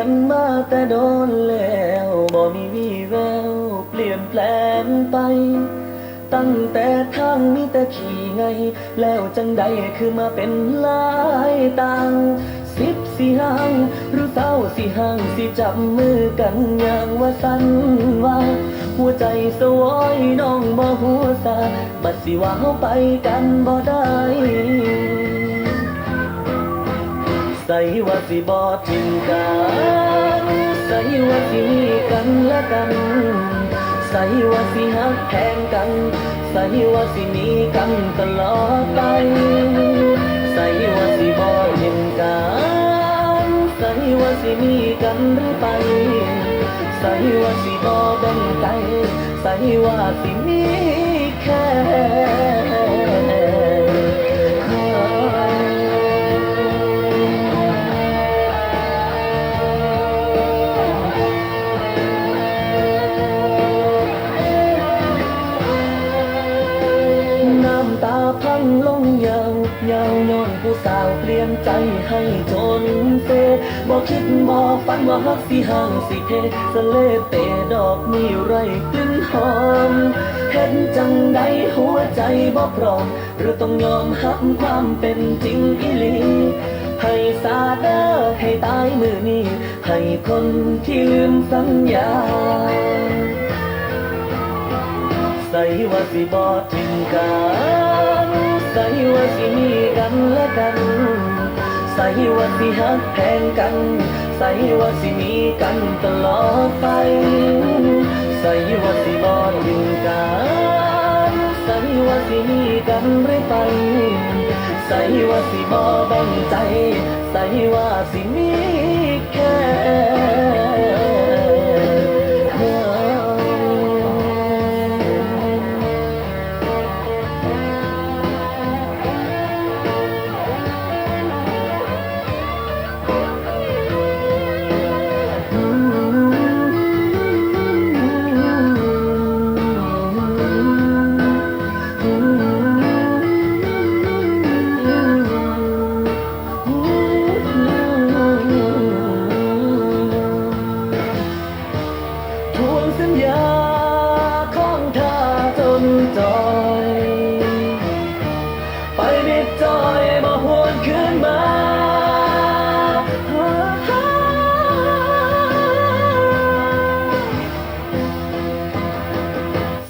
กันมาแต่โดนแล้วบ่มีวี่แววเปลี่ยนแปลงไป ตั้งแต่ทางมีแต่ขี่ไง แล้วจังใดคือมาเป็นหลายต่างสิบสี่ห้างหรือเศร้าสี่ห้างสิจับมือกันอย่างว่าสันว่าหัวใจสวอยน้องบ่หัวซาบัดสิว่าเฮาไปกันบ่ได้ ใส่ว่าสิบอทิ้งกันใส่ว่าสิมีกันและกัน ใส่ว่าสิหักแพงกัน ใส่ว่าสิมีกันตลอดไป ใส่ว่าสิบอทิ้งกันใส่ว่าสิมีกันหรือไป ใส่ว่าสิบอแบ่งใจ ใส่ว่าสิมีแค่าพังลงยาวยาวย้อนผู้สาวเปลี่ยนใจให้จนเซบอกคิดบอกฝันว่าฮักสิห่างสิเทสเลเตดอกมีไรกลิ่นหอมเห็นจังใดหัวใจบ่พร้อม หรือต้องยอมหักความเป็นจริงอีหลีให้สาเดอให้ตายมือนี้ ให้คนที่ลืมสัญญาใส่ว่าสิบอทิ้งกัน ว่าสิมีกันและกันใส่ว่าสิหักแพงกันใส่ว่าสิมีกันตลอดไปใส่ว่าสิบอทิ้งกันใส่ว่าสิมีกันเรื่อยไปใส่ว่าสิบอแบ่งใจใส่ว่าสิมีแค่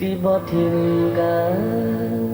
สิบทิมกัน